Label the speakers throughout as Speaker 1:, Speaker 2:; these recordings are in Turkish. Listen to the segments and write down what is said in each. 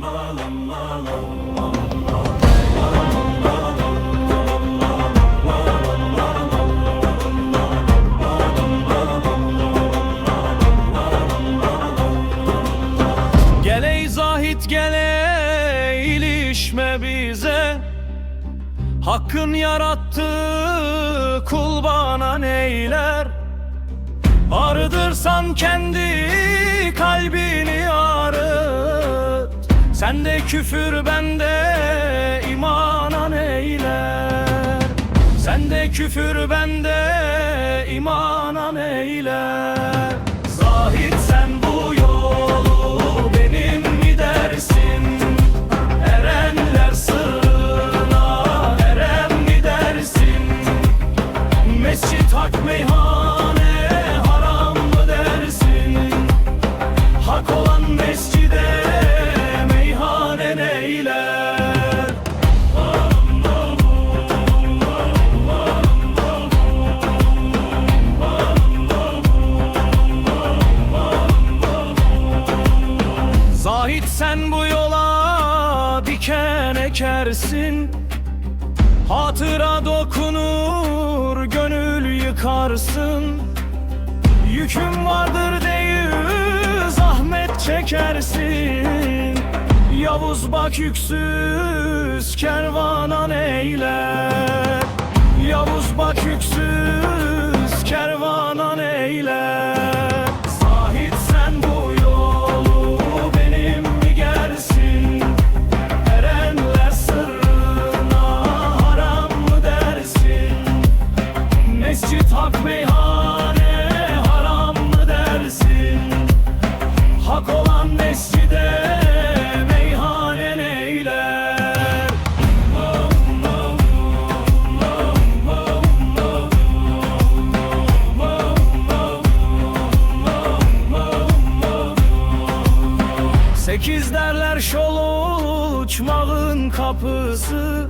Speaker 1: Gel zahit gel ilişme bize. Hakkın yarattığı kul bana neyler? Ardırsan kendi kalbi. Sende küfür bende imana neyler Sende küfür bende imana neyler Zahid sen bu yolu benim mi dersin? Erenler sırrına erem mi dersin? Mescit hak meyhane diken ekersin Hatıra dokunur, gönül yıkarsın. Yüküm vardır değil, zahmet çekersin. Yavuz bak yüksüz, kervana neyler Mescit hak haram mı dersin? Hak olan mescide meyhane Sekiz derler şolu uçmağın kapısı.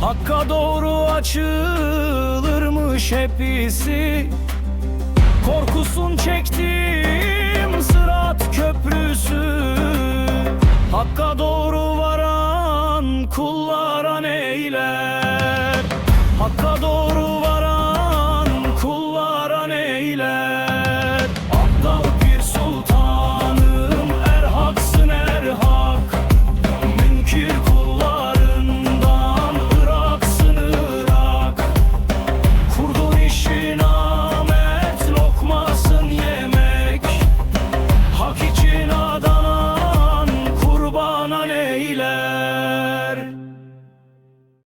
Speaker 1: Hakka doğru hepsi Korkusun çektim